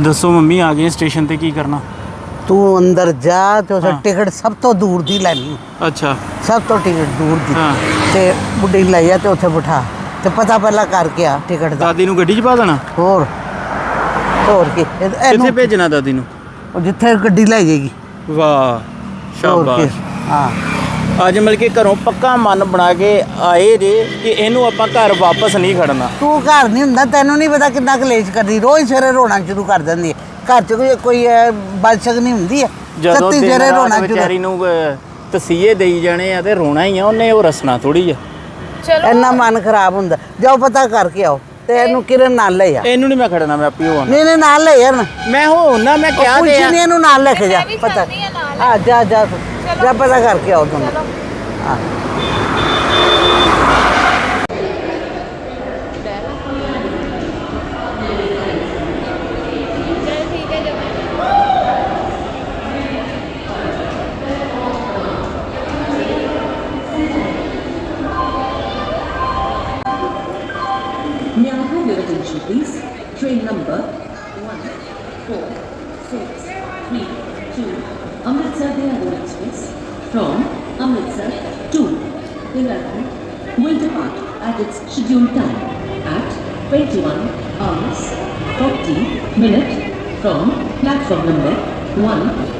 ਦੱਸੋ ਮੰਮੀ ਆ ਗਏ ਸਟੇਸ਼ਨ ਤੇ ਕੀ ਕਰਨਾ? ਤੂੰ ਅੰਦਰ ਜਾ ਤੇ ਉਸ ਹਾਂ। ਟਿਕਟ ਸਭ ਤੋਂ ਦੂਰ ਦੀ ਲੈਣੀ ਅੱਛਾ। ਸਭ ਤੋਂ ਟਿਕਟ ਦੂਰ ਦੀ। ਹਾਂ। ਤੇ ਬੁੱਢੀ ਨੂੰ ਲੈ ਜਾ ਤੇ ਉੱਥੇ ਬਿਠਾ। ਤੇ ਪਤਾ ਪਹਿਲਾਂ ਕਰਕੇ ਆ ਟਿਕਟ ਦਾ। ਦਾਦੀ ਨੂੰ ਗੱਡੀ 'ਚ ਪਾ ਦੇਣਾ? ਹੋਰ। ਹੋਰ ਕੀ। ਇਹ- ਕਿੱਥੇ ਇਹਨੂੰ ਭੇਜਣਾ ਦਾਦੀ ਨੂੰ? ਉਹ ਜਿੱਥੇ ਗੱਡੀ ਲੈ ਜਾਏਗੀ। ਵਾਹ ਹੋਰ ਕੀ। ਸ਼ਾਬਾਸ਼। ਹਾਂ। ਅੱਜ ਮਿਲ ਕੇ ਘਰੋਂ ਪੱਕਾ ਮਨ ਬਣਾ ਕੇ ਆਏ ਜੇ ਕਿ ਇਹਨੂੰ ਆਪਾਂ ਘਰ ਵਾਪਸ ਨਹੀਂ ਖੜਨਾ। ਤੂੰ ਘਰ ਨਹੀਂ ਹੁੰਦਾ ਤੈਨੂੰ ਨਹੀਂ ਪਤਾ ਕਿੰਨਾ ਕਲੇਸ਼ ਕਰਦੀ। ਰੋਜ਼ ਸਵੇਰੇ ਰੋਣਾ ਸ਼ੁਰੂ ਕਰ ਦਿੰਦੀ ਹੈ। ਘਰ ਚ ਕੋਈ ਕੋਈ ਨਹੀਂ ਹੁੰਦੀ ਹੈ। ਜਦੋਂ ਸੱਤੀ ਸਵੇਰੇ ਰੋਣਾ ਸ਼ੁਰੂ ਵਿਚਾਰੀ ਨੂੰ ਅਹ, ਤਸੀਹੇ ਦੇਈ ਜਾਣੇ ਆ ਤੇ ਰੋਣਾ ਹੀ ਆ ਉਹਨੇ ਉਹ ਰਸਣਾ ਥੋੜੀ ਆ। ਇੰਨਾ ਮਨ ਖਰਾਬ ਹੁੰਦਾ। ਜਾਓ ਪਤਾ ਕਰਕੇ ਆਓ ਤੇ ਇਹਨੂੰ ਕਿਰਨ ਨਾਲ ਲੈ ਜਾ ਇਹਨੂੰ ਨਹੀਂ ਮੈਂ ਖੜਨਾ ਮੈਂ ਆਪੀ ਹੋਣਾ ਨਹੀਂ ਨਹੀਂ ਨਾਲ ਲੈ ਯਾਰ। ਮੈਂ ਹੋ ਨਾ ਮੈਂ ਕਿਹਾ ਕੁਝ ਤੇ ਆ। ਨਹੀਂ ਇਹਨੂੰ ਨਾਲ ਲੈ ਕੇ ਜਾ ਪਤਾ। ਚੱਲਦੀ ਹਾਂ ਨਾਲ। ਹਾਂ ਜਾ ਜਾ ਤੂੰ। ਜਾ ਪਤਾ ਕਰਕੇ ਆਓ ਤੁਹਾਨੂੰ ਹਾਂ ਚਲ ਠੀਕ ਹੈ ਜਮਾ May I have your attention, please? Train number one four six three two Amritsar Dehradun Express from Amritsar to Dehradun will depart at its scheduled time at 21 hours 40 minutes from platform number 1.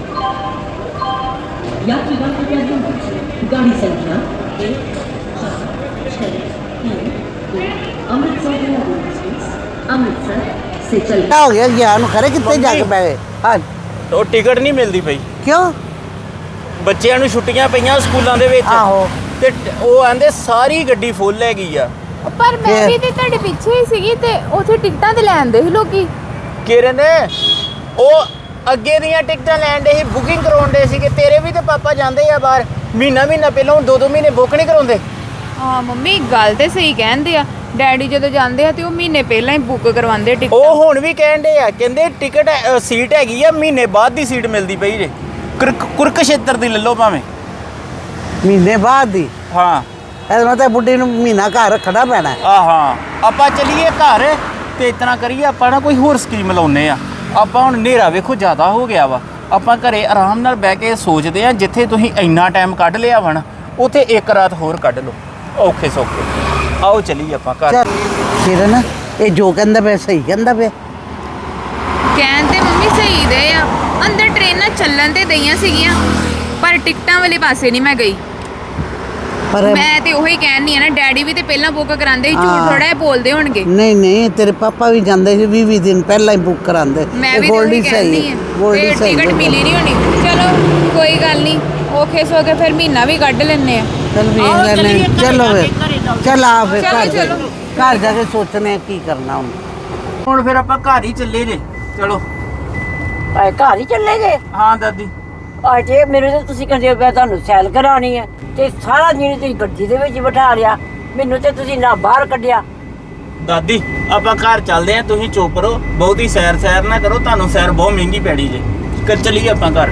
यात्रीगण कृपया ध्यान दीजिए गाड़ी संख्या एक चार छः तीन दो अमृतसर देहरादून एक्सप्रेस अमृतसर से चल क्या हो गया ज्ञान खरे कितने जाके पाए हाँ तो टिकट नहीं मिलती भाई ਕਿਉਂ? ਬੱਚਿਆਂ ਨੂੰ ਛੁੱਟੀਆਂ ਪਈਆਂ ਸਕੂਲਾਂ ਦੇ ਵਿੱਚ। ਆਹੋ। ਤੇ ਉਹ ਆਂਦੇ ਸਾਰੀ ਗੱਡੀ ਫੁੱਲ ਹੈਗੀ ਆ। ਪਰ ਮੈਂ? ਵੀ ਤੇ ਤੁਹਾਡੇ ਪਿੱਛੇ ਹੀ ਸੀਗੀ ਤੇ ਉਥੇ ਟਿਕਟਾਂ ਤੇ ਲੈਂਦੇ ਸੀ ਲੋਕੀ। ਕਿਰਨ ਉਹ ਅੱਗੇ ਦੀਆਂ ਟਿਕਟਾਂ ਲੈਣ ਦੇ ਸੀ ਬੁਕਿੰਗ ਕਰਾਉਣ ਦੇ ਸੀਗੇ। ਤੇਰੇ ਵੀ ਤੇ ਪਾਪਾ ਜਾਂਦੇ ਆ ਬਾਹਰ। ਮਹੀਨਾ ਮਹੀਨਾ ਪਹਿਲਾਂ ਦੋ ਦੋ ਮਹੀਨੇ ਬੁੱਕ ਨਹੀਂ ਕਰਾਉਂਦੇ। ਹਾਂ ਮੰਮੀ ਗੱਲ ਤੇ ਸਹੀ ਕਹਿੰਦੇ ਆ। ਡੈਡੀ ਜਦੋਂ ਜਾਂਦੇ ਆ ਤੇ ਉਹ ਮਹੀਨੇ ਪਹਿਲਾਂ ਹੀ ਬੁੱਕ ਕਰਵਾਉਂਦੇ ਉਹ ਟਿਕਟਾਂ। ਹੁਣ ਵੀ ਕਹਿਣ ਦੇ ਆ ਕਹਿੰਦੇ ਟਿਕਟ ਸੀਟ ਹੈਗੀ ਆ ਮਹੀਨੇ ਬਾਅਦ ਦੀ ਸੀਟ ਮਿਲਦੀ ਪਈ ਜੇ। ਕੁਰਕਸ਼ੇਤਰ ਦੀ ਲੈ ਲਓ ਭਾਵੇਂ। ਮਹੀਨੇ ਬਾਅਦ ਦੀ? ਹਾਂ। ਇਹ ਮਤਲਬ ਬੁੱਢੀ ਨੂੰ ਮਹੀਨਾ ਘਰ ਰੱਖਣਾ ਪੈਣਾ। ਆ ਹਾਂ ਆਪਾਂ ਚੱਲੀਏ ਘਰ ਤੇ ਇਤਨਾ ਕਰੀਏ ਆਪਾਂ ਨਾ ਕੋਈ ਹੋਰ ਸਕੀਮ ਲਾਉਨੇ ਆ। ਆਪਾਂ ਹੁਣ ਹਨੇਰਾ ਵੇਖੋ ਜ਼ਿਆਦਾ ਹੋ ਗਿਆ ਵਾ। ਆਪਾਂ ਘਰੇ ਆਰਾਮ ਨਾਲ ਬਹਿ ਕੇ ਸੋਚਦੇ ਆ ਜਿੱਥੇ ਤੁਸੀਂ ਇੰਨਾ ਟਾਈਮ ਕੱਢ ਲਿਆ ਵਣ ਉਥੇ ਇੱਕ ਰਾਤ ਹੋਰ ਕੱਢ ਲਓ। ਔਖੇ ਸੌਖੇ। ਆਓ ਚੱਲੀਏ ਆਪਾਂ ਘਰ। ਚੱਲ। ਕਿਰਨ ਇਹ ਜੋ ਕਹਿੰਦਾ ਪਿਆ ਸਹੀ ਕਹਿੰਦਾ ਪਿਆ। ਕਹਿਣ ਤੇ ਮੰਮੀ ਸਹੀ ਦੇ ਆ ਅੰਦਰ ਟ੍ਰੇਨਾਂ ਚੱਲਣ ਤੇ ਦਈਆਂ ਸੀਗੀਆਂ ਪਰ ਟਿਕਟਾਂ ਵਾਲੇ ਪਾਸੇ ਨਹੀਂ ਮੈਂ ਗਈ। ਪਰ ਮੈਂ ਤੇ ਉਹੀ ਕਹਿਣੀ ਆ ਨਾ ਡੈਡੀ ਵੀ ਤੇ ਪਹਿਲਾਂ ਬੁੱਕ ਕਰਾਉਂਦੇ ਸੀ ਝੂਠ। ਥੋੜਾ ਜਿਹਾ ਬੋਲਦੇ ਹੋਣਗੇ। ਨਹੀਂ ਨਹੀਂ ਤੇਰੇ ਪਾਪਾ ਵੀ ਜਾਂਦੇ ਸੀ 20 20 ਦਿਨ ਪਹਿਲਾਂ ਹੀ ਬੁੱਕ ਕਰਾਉਂਦੇ। ਮੈਂ ਵੀ ਗੋਲਡੀ ਸਹੀ ਗੋਲਡੀ ਸਹੀ ਟਿਕਟ। ਮਿਲੀ ਨਹੀਂ ਹੋਣੀ। ਚਲੋ ਕੋਈ ਗੱਲ ਨਹੀਂ ਔਖੇ ਸੋ ਕੇ ਫਿਰ ਮਹੀਨਾ ਵੀ ਕੱਢ ਲੈਣੇ ਆ। ਚਲ ਵੇਖ ਲੈਣੇ ਚਲੋ ਫਿਰ ਚੱਲ ਆ ਫਿਰ ਘਰ ਜਾ ਚਲੋ। ਘਰ ਜਾ ਕੇ ਸੋਚਨੇ ਕੀ ਕਰਨਾ ਹੁਣ। ਹੁਣ ਫਿਰ ਆਪਾਂ ਘਰ ਹੀ ਚੱਲੇ ਜੇ। ਚਲੋ। ਆਏ ਘਰ ਹੀ ਚੱਲੇ ਗਏ? ਹਾਂ ਦਾਦੀ। ਆ ਜੇ ਮੇਰੇ ਤੇ ਤੁਸੀਂ ਕਹਿੰਦੇ ਹੋ ਮੈਂ ਤੁਹਾਨੂੰ ਸੈਲ ਕਰਾਣੀ ਹੈ ਤੇ ਸਾਰਾ ਦਿਨ ਤੁਸੀਂ ਗੱਡੀ ਦੇ ਵਿੱਚ ਬਿਠਾ ਲਿਆ। ਮੈਨੂੰ ਤੇ ਤੁਸੀਂ ਨਾ ਬਾਹਰ ਕੱਢਿਆ। ਦਾਦੀ ਆਪਾਂ ਘਰ ਚੱਲਦੇ ਆ ਤੁਸੀਂ ਚੁੱਪ ਰਹੋ। ਬਹੁਤੀ ਸੈਰ ਸੈਰ ਨਾ ਕਰੋ ਤੁਹਾਨੂੰ ਸੈਰ ਬਹੁਤ ਮਹਿੰਗੀ ਪੈਣੀ ਜੇ। ਕਰ ਚੱਲੀਏ ਆਪਾਂ ਘਰ।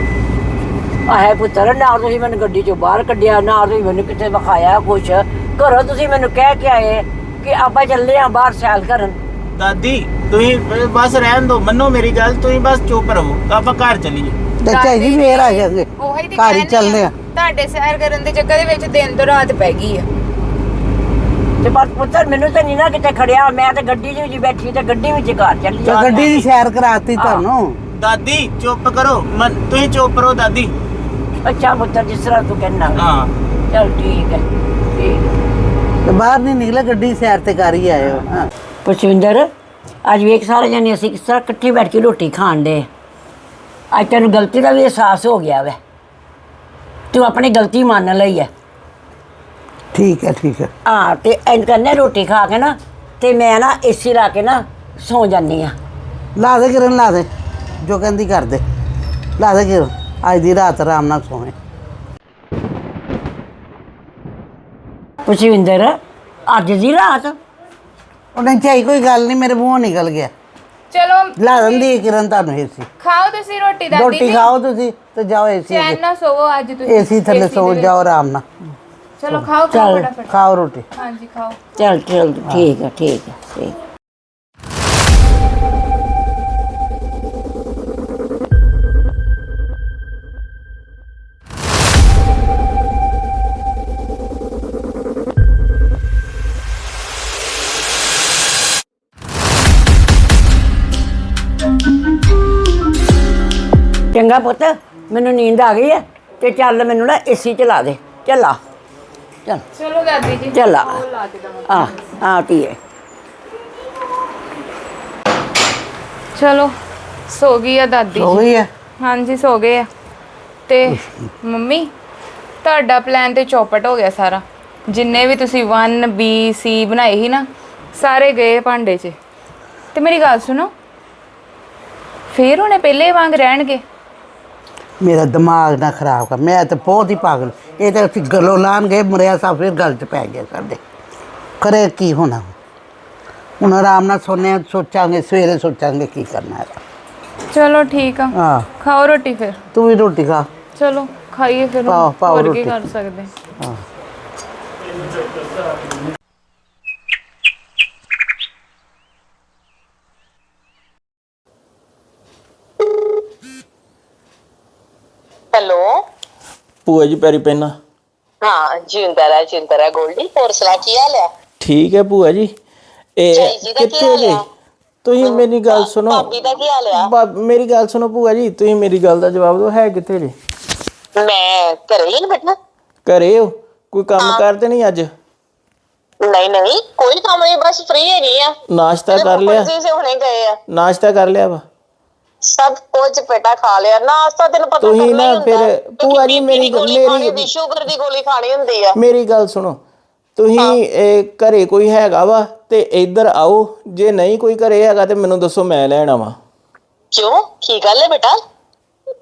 ਆਹੇ ਪੁੱਤਰ ਨਾ ਤੁਸੀਂ ਮੈਨੂੰ ਗੱਡੀ ਚੋਂ ਬਾਹਰ ਕੱਢਿਆ ਨਾ ਤੁਸੀਂ ਮੈਨੂੰ ਕਿਤੇ ਵਿਖਾਇਆ ਕੁਛ। ਘਰੋਂ ਤੁਸੀਂ ਮੈਨੂੰ ਕਹਿ ਕੇ ਆਏ ਕਿ ਆਪਾਂ ਚੱਲੇ ਆ ਬਾਹਰ ਸੈਲ ਕਰਨ। ਦਾਦੀ ਤੁਸੀਂ ਬ- ਬਸ ਰਹਿਣ ਦਿਓ ਮੰਨੋ ਮੇਰੀ ਗੱਲ ਤੁਸੀਂ ਬਸ ਚੁੱਪ ਰਹੋ ਆਪਾਂ ਘਰ ਚੱਲੀਏ। ਤੇ ਚਾਹੀਦੀ ਫੇਰ ਆ। ਉਹੀ ਤੇ ਘਰ ਹੀ ਕਹਿੰਦੀ ਚੱਲਦੇ ਆ। ਤੁਹਾਡੇ ਸੈਰ ਕਰਨ ਦੇ ਚੱਕਰ ਦੇ ਵਿੱਚ ਦਿਨ ਤੋਂ ਰਾਤ ਪੈ ਗਈ ਆ। ਤੇ ਪਰ ਪੁੱਤਰ ਮੈਨੂੰ ਤਾਂ ਨਹੀਂ ਨਾ ਕਿਤੇ ਖੜਿਆ ਮੈਂ ਤੇ ਗੱਡੀ ਦੇ ਵਿੱਚ ਬੈਠੀ ਤੇ ਗੱਡੀ ਵਿੱਚ ਘਰ ਚੱਲੀ ਤੇ ਗੱਡੀ ਦੀ ਸੈਰ ਕਰਾਤੀ ਤੁਹਾਨੂੰ? ਦਾਦੀ ਚੁੱਪ ਕਰੋ ਮਨ- ਤੁਸੀਂ ਚੁੱਪ ਰਹੋ ਦਾਦੀ। ਅੱਛਾ ਪੁੱਤਰ ਜਿਸ ਤਰ੍ਹਾਂ ਤੂੰ ਕਹਿਣਾ। ਹਾਂ। ਚਲ ਠੀਕ ਹੈ ਠੀਕ ਹੈ। ਤੇ ਬਾਹਰ ਨਹੀਂ ਨਿਕਲੇ ਗੱਡੀ ਦੀ ਸੈਰ ਤੇ ਕਰ ਹੀ ਆਏ ਹੋ। ਹਾਂ। ਪੁਸ਼ਵਿੰਦਰ ਅੱਜ ਵੇਖ ਸਾਰੇ ਜਣੇ ਅਸੀਂ ਕਿਸ ਤਰ੍ਹਾਂ ਇਕੱਠੇ ਬੈਠ ਕੇ ਰੋਟੀ ਖਾਣ ਦੇ ਅੱਜ ਤੈਨੂੰ ਗਲਤੀ ਦਾ ਵੀ ਅਹਿਸਾਸ ਹੋ ਗਿਆ ਵੈ। ਤੂੰ ਆਪਣੀ ਗਲਤੀ ਮੰਨ ਲਈ ਹੈ ਠੀਕ ਹੈ ਠੀਕ ਹੈ ਹਾਂ ਤੇ ਐਂ ਕਰਨੇ ਰੋਟੀ ਖਾ ਕੇ ਨਾ ਤੇ ਮੈਂ ਨਾ ਏਸੀ ਲਾ ਕੇ ਨਾ ਸੌ ਜਾਂਦੀ ਆ। ਲਾ ਦੇ ਕਿਰਨ ਲਾ ਦੇ। ਜੋ ਕਹਿੰਦੀ ਕਰ ਦੇ। ਲਾ ਦੇ ਕਿਰਨ ਅੱਜ ਦੀ ਰਾਤ ਆਰਾਮ ਨਾਲ ਸੋਵੇਂ। ਪੁਸ਼ਵਿੰਦਰ ਅੱਜ ਦੀ ਰਾਤ ਉਹਨੇ ਚਾਹੀ ਕੋਈ ਗੱਲ ਨਹੀਂ ਮੇਰੇ ਮੂੰਹੋਂ ਨਿਕਲ ਗਿਆ। ਚਲੋ ਲਾ ਦਿੰਦੀ ਹੈ ਕਿਰਨ ਤੁਹਾਨੂੰ ਏਸੀ ਖਾਓ ਤੁਸੀਂ ਰੋਟੀ ਦਾਦੀ ਰੋਟੀ ਜੀ ਖਾਓ ਤੁਸੀਂ ਤੇ ਜਾਓ ਏਸੀ ਚੈਨ ਨਾਲ ਸੋਵੋ ਅੱਜ ਤੁਸੀਂ ਏਸੀ ਥੱਲੇ AC ਸੋ ਦੇ। ਜਾਓ ਆਰਾਮ ਨਾਲ। ਚਲੋ ਖਾਓ ਖਾਓ ਚੱਲ। ਫਟਾਫਟ। ਖਾਓ ਰੋਟੀ। ਹਾਂਜੀ ਖਾਓ। ਚਲ ਚਲ ਠੀਕ ਹੈ। ਠੀਕ ਹੈ ਠੀਕ ਚੰਗਾ ਪੁੱਤ ਮੈਨੂੰ ਨੀਂਦ ਆ ਗਈ ਹੈ ਤੇ ਚੱਲ ਮੈਨੂੰ ਨਾ ਏਸੀ ਚਲਾ ਦੇ। ਚੱਲ ਆ। ਚੱਲ। ਚਲੋ ਦਾਦੀ ਜੀ ਚੱਲ ਆ। ਆ ਆ ਧੀਏ। ਚਲੋ ਸੋ ਗਈ ਆ ਦਾਦੀ ਜੀ ਗਈ ਹੈ ਹਾਂਜੀ ਸੋ ਗਏ ਆ। ਤੇ ਮੰਮੀ ਤੁਹਾਡਾ ਪਲਾਨ ਤੇ ਚੌਪਟ ਹੋ ਗਿਆ ਸਾਰਾ। ਜਿੰਨੇ ਵੀ ਤੁਸੀਂ 1 B C ਬਣਾਏ ਸੀ ਨਾ ਸਾਰੇ ਗਏ ਭਾਂਡੇ 'ਚ। ਤੇ ਮੇਰੀ ਗੱਲ ਸੁਣੋ ਫੇਰ ਉਹਨੇ ਪਹਿਲੇ ਵਾਂਗ ਰਹਿਣਗੇ? ਮੇਰਾ ਦਿਮਾਗ ਨਾ ਖਰਾਬ ਕਰ। ਮੈਂ ਤਾਂ ਬਹੁਤ ਹੀ ਪਾਗਲ। ਇਹ ਤਾਂ ਅਸੀਂ ਗਲੋਂ ਲਾਣ ਗਏ ਮਰਿਆ ਸਾ ਫਿਰ ਗੱਲ 'ਚ ਪੈ ਗਿਆ ਸਾਡੇ। ਕਰੇ ਕੀ ਹੋਣਾ ਹੁਣ? ਆਰਾਮ ਨਾਲ ਸੋਨੇ ਸੋਚਾਂਗੇ ਸਵੇਰੇ ਸੋਚਾਂਗੇ ਕੀ ਕਰਨਾ ਹੈ ਚਲੋ ਠੀਕ ਆ। ਹਾਂ। ਖਾਓ ਰੋਟੀ ਫਿਰ। ਤੂੰ ਵੀ ਰੋਟੀ ਖਾ। ਚਲੋ ਖਾਈਏ ਫਿਰ ਹੁਣ। ਪਾਓ- ਪਾਓ ਹੋਰ ਕੀ ਰੋਟੀ। ਕਰ ਸਕਦੇ? ਹਾਂ ਹੈਲੋ ਭੂਆ ਜੀ ਪੈਰੀ ਪੈਣਾ। ਹਾਂ ਜਿੰਦਾ ਰਹਿ ਜਿੰਦਾ ਰਹਿ ਗੋਲਡੀ ਹੋਰ ਸੁਣਾ ਕੀ ਹਾਲ ਹੈ? ਠੀਕ ਹੈ ਭੂਆ ਜੀ। ਇਹ ਝਾਈ ਜੀ ਦਾ ਕੀ ਕਿੱਥੇ ਹਾਲ ਆ? ਤੁਸੀਂ ਮੇਰੀ ਗੱਲ ਸੁਣੋ। ਭਾਬੀ ਦਾ ਕੀ ਹਾਲ ਆ ਬਾ- ਮੇਰੀ ਗੱਲ ਸੁਣੋ ਭੂਆ ਜੀ ਤੁਸੀਂ ਮੇਰੀ ਗੱਲ ਦਾ ਜਵਾਬ ਦਿਓ ਹੈ ਕਿੱਥੇ ਜੇ? ਮੈਂ ਘਰੇ ਹੀ ਨਾ ਬੈਠਾ। ਘਰੇ ਹੋ? ਕੋਈ ਕੰਮ ਕਰਦੇ ਨਹੀਂ ਅੱਜ? ਨਹੀਂ ਨਹੀਂ ਕੋਈ ਕੰਮ ਨਹੀਂ ਬਸ ਫ੍ਰੀ ਹੈਗੀ ਆ। ਨਾਸ਼ਤਾ ਕਰ ਲਿਆ? ਜੀ ਸੇ ਹੁਣੇ ਗਏ ਆ। ਨਾਸ਼ਤਾ ਕਰ ਲਿਆ ਵਾ? ਸਭ ਕੁਝ ਪੇਟਾ ਖਾ ਲਿਆ। ਨਾਸਤਾ ਤੈਨੂੰ ਪਤਾ ਤੁਸੀਂ ਕਰਨਾ ਹੀ ਹੁੰਦਾ ਫਿਰ- ਕਿਉਂਕਿ ਭੂਆ ਜੀ BP ਦੀ ਮੇਰੀ- ਗੋਲੀ ਮੇਰੀ- ਖਾਣੀ ਹੁੰਦੀ ਸ਼ੂਗਰ ਦੀ ਗੋਲੀ ਖਾਣੀ ਹੁੰਦੀ ਆ। ਮੇਰੀ ਗੱਲ ਸੁਣੋ ਤੁਸੀਂ ਇਹ ਘਰੇ ਕੋਈ ਹੈਗਾ ਵਾ ਤੇ ਇੱਧਰ ਆਓ ਜੇ ਨਹੀਂ ਕੋਈ ਘਰੇ ਹੈਗਾ ਤੇ ਮੈਨੂੰ ਦੱਸੋ ਮੈਂ ਲੈਣ ਆਵਾਂ। ਕਿਉਂ? ਕੀ ਗੱਲ ਹੈ ਬੇਟਾ?